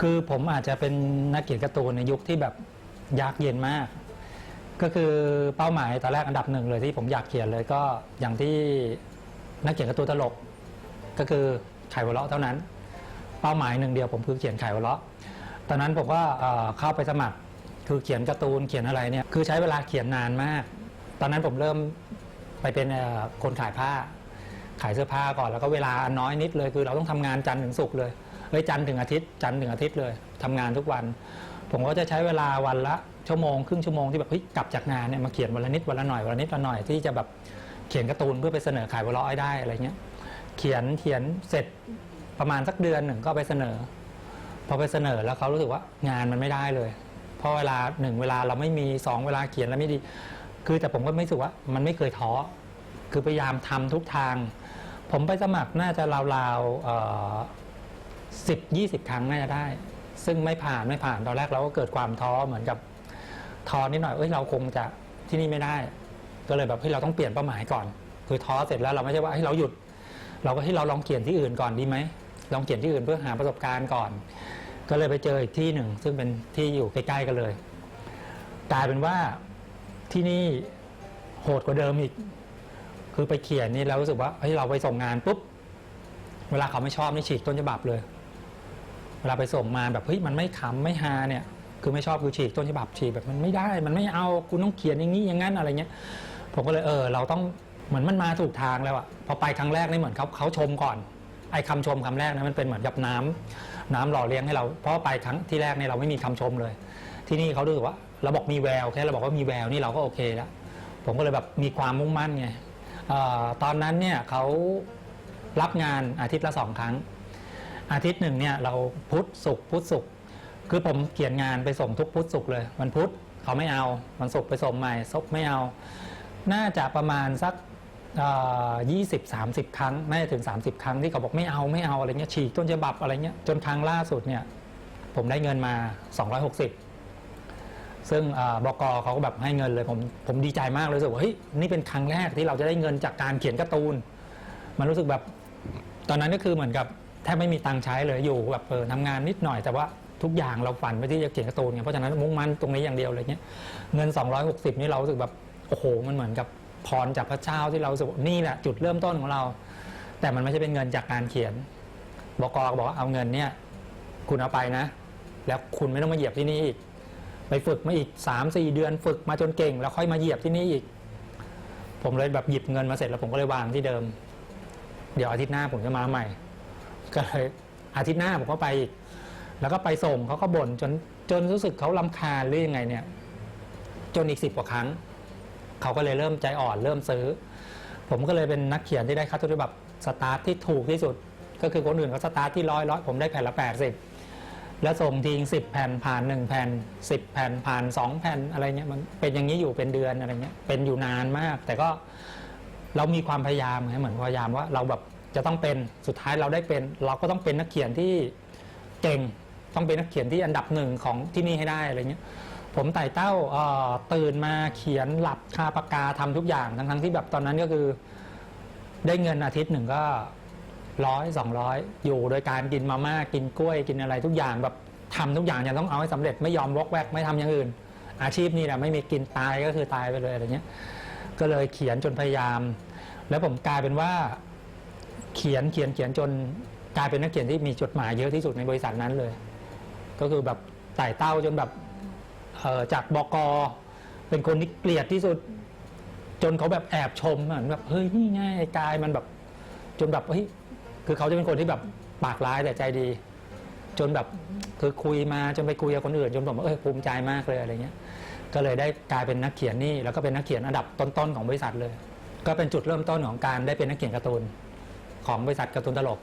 คือผมอาจจะเป็นนักเขียนการ์ตูนในยุคที่แบบยากเย็นมาก ก็คือเป้าหมายตอนแรกอันดับหนึ่งเลยที่ผมอยากเขียนเลยก็อย่างที่นักเขียนการ์ตูนตลก ก็คือไขวัลเลาะเท่านั้น เป้าหมายหนึ่งเดียวผมคือเขียนไขวัลเลาะตอนนั้นผมก็เอ่อเข้าไปสมัครคือเขียนการ์ตูนเขียนอะไรเนี่ยคือใช้เวลาเขียนนานมาก ตอนนั้นผมเริ่มไปเป็นคนขายผ้า ขายเสื้อผ้าก่อนแล้วก็เวลาน้อยนิดเลยคือเราต้องทำงานจันทร์ถึงศุกร์เลย เลยจันทร์ถึงอาทิตย์จันทร์ถึงอาทิตย์เลยทำงานทุกวัน ผมก็จะใช้เวลาวันละชั่วโมงครึ่งชั่วโมงที่แบบเฮ้ยกลับจากงานเนี่ยมาเขียนวันละนิดวันละหน่อยวันละนิดวันละหน่อยที่จะแบบเขียนการ์ตูนเพื่อไปเสนอขายบัวลอยได้อะไรเงี้ยเขียนเขียนเสร็จประมาณสักเดือนหนึ่งก็ไปเสนอ พอไปเสนอแล้วเขารู้สึกว่างานมันไม่ได้เลย เพราะเวลาหนึ่งเวลาเราไม่มีสองเวลาเขียนแล้วไม่ดี คือแต่ผมก็ไม่รู้สึว่ามันไม่เคยท้อคือพยายามทำทุกทาง ผมไปสมัครน่าจะราวๆเอ่อ สิบยี่สิบครั้งน่าจะได้ ซึ่งไม่ผ่านไม่ผ่านตอนแรกเราก็เกิดความท้อเหมือนกับท้อนิดหน่อยเอ้ยเราคงจะที่นี่ไม่ได้ ก็เลยแบบให้เราต้องเปลี่ยนเป้าหมายก่อน คือท้อเสร็จแล้วเราไม่ใช่ว่าให้เราหยุด เราก็ให้เราลองเขียนที่อื่นก่อนดีไหมลองเขียนที่อื่นเพื่อหาประสบการณ์ก่อน ก็เลยไปเจออีกที่หนึ่ง ซึ่งเป็นที่อยู่ใกล้ๆกันเลยกลายเป็นว่าที่นี่โหดกว่าเดิมอีก คือไปเขียนนี่แล้วรู้สึกว่าเฮ้ยเราไปส่งงานปุ๊บ เวลาเขาไม่ชอบนี่ฉีกต้นฉบับเลย เวลาไปส่งมาแบบเฮ้ยมันไม่ขำไม่ฮาเนี่ย คือไม่ชอบคือฉีกต้นฉบับฉีกแบบมันไม่ได้ มันไม่เอาคุณต้องเขียนอย่างนี้อย่างนั้นอะไรเงี้ยผมก็เลยเออ เราต้องเหมือนมันมาถูกทางแล้วอะพอไปครั้งแรกนี่เหมือนเขาเขาชมก่อน ไอ้คำชมคำแรกนะมันเป็นเหมือนกับน้ำน้ำหล่อเลี้ยงให้เรา เพราะว่าไปครั้งที่แรกเนี่ยเราไม่มีคำชมเลย ที่นี่เขาดูว่าเราบอกมีแววแค่เราบอกว่ามีแววนี่เราก็โอเคแล้วผมก็เลยแบบมีความมุ่งมั่นไงออตอนนั้นเนี่ยเขารับงานอาทิตย์ละสองครั้ง อาทิตย์หนึ่งเนี่ยเราพุธศุกร์พุธศุกร์คือผมเขียนงานไปส่งทุกพุธศุกร์เลย วันพุธเขาไม่เอาวันศุกร์ไปส่งใหม่ศุกร์ไม่เอา น่าจะประมาณสักยี่สิบสามสิบครั้งน่าจะถึง 30 ครั้งที่เขาบอกไม่เอาไม่เอาอะไรเงี้ยฉีกต้นฉบับอะไรเงี้ยจนครั้งล่าสุดเนี่ยผมได้เงินมา 260 ซึ่งอ่าบกเขาก็แบบให้เงินเลยผมผมดีใจมากเลยรู้สึกว่าเฮ้ยนี่เป็นครั้งแรกที่เราจะได้เงินจากการเขียนการ์ตูน มันรู้สึกแบบ ตอนนั้นก็คือเหมือนกับ แทบไม่มีตังค์ใช้เลยอยู่แบบเออทำงานนิดหน่อยแต่ว่าทุกอย่างเราฝันไปที่จะเขียนการ์ตูนไงเพราะฉะนั้นมุ่งมั่นตรงนี้อย่างเดียวเลยเนี้ยเงิน 260 นี่เรารู้สึกแบบโอ้โหมันเหมือนกับพรจากพระเจ้าที่เรารู้สึกว่านี่แหละจุดเริ่มต้นของเรา แต่มันไม่ใช่เป็นเงินจากการเขียนบกก็บอกว่าเอาเงินเนี่ย คุณเอาไปนะ แล้วคุณไม่ต้องมาเหยียบที่นี่อีกไปฝึกมาอีกสามสี่เดือนฝึกมาจนเก่ง แล้วค่อยมาเหยียบที่นี่อีก ผมเลยแบบหยิบเงินมาเสร็จแล้วผมก็เลยวางที่เดิม เดี๋ยวอาทิตย์หน้าผมจะมาใหม่ ก็เลยอาทิตย์หน้าผมก็ไปอีกแล้วก็ไปส่งเขาก็บ่นจนจนรู้สึกเขาลำคาญหรือยังไงเนี่ย จนอีกสิบกว่าครั้งเขาก็เลยเริ่มใจอ่อนเริ่มซื้อ ผมก็เลยเป็นนักเขียนที่ได้ค่าตัวแบบสตาร์ทที่ถูกที่สุด ก็คือคนอื่นเขาสตาร์ทที่ร้อยร้อยผมได้แผ่นละแปดสิบแล้วส่งทิ้งสิบแผ่นผ่านหนึ่งแผ่นสิบแผ่นผ่านสองแผ่นอะไรเงี้ยมันเป็นอย่างนี้อยู่เป็นเดือนอะไรเงี้ยเป็นอยู่นานมาก แต่ก็เรามีความพยายามไงเหมือนพยายามว่าเราแบบ จะต้องเป็นสุดท้ายเราได้เป็น เราก็ต้องเป็นนักเขียนที่เก่ง ต้องเป็นนักเขียนที่อันดับหนึ่งของที่นี่ให้ได้อะไรเงี้ยผมไต่เต้าตื่นมาเขียนหลับคาปากกาทำทุกอย่างทั้งทั้งที่แบบตอนนั้นก็คือ ได้เงินอาทิตย์หนึ่งก็ร้อยสองร้อยอยู่โดยการกินมาม่ากินกล้วยกินอะไรทุกอย่างแบบทำทุกอย่างยังต้องเอาให้สำเร็จไม่ยอมวอกแวกไม่ทำอย่างอื่น อาชีพนี้แหละไม่มีกินตายก็คือตายไปเลยอะไรเงี้ย ก็เลยเขียนจนพยายาม แล้วผมกลายเป็นว่า เขียนเขียนเขียนจนกลายเป็นนักเขียนที่มีจดหมายเยอะที่สุดในบริษัทนั้นเลย ก็คือแบบไต่เต้าจนแบบเจากบกเป็นคนที่เกลียดที่สุด จนเขาแบบแอบชมเหมือนแบบเฮ้ยนี่ไง่ายกายมันแบบ จนแบบเฮ้ยคือเขาจะเป็นคนที่แบบปากร้ายแต่ใจดี จนแบบคือคุยมาจนไปคุยกับคนอื่นจนผมเออภูมิใจมากเลยอะไรเงี้ย ก็เลยได้กลายเป็นนักเขียนนี่แล้วก็เป็นนักเขียนอันดับต้นๆของบริษัทเลย ก็เป็นจุดเริ่มต้นของการได้เป็นนักเขียนการ์ตูน ของบริษัทการ์ตูนตลก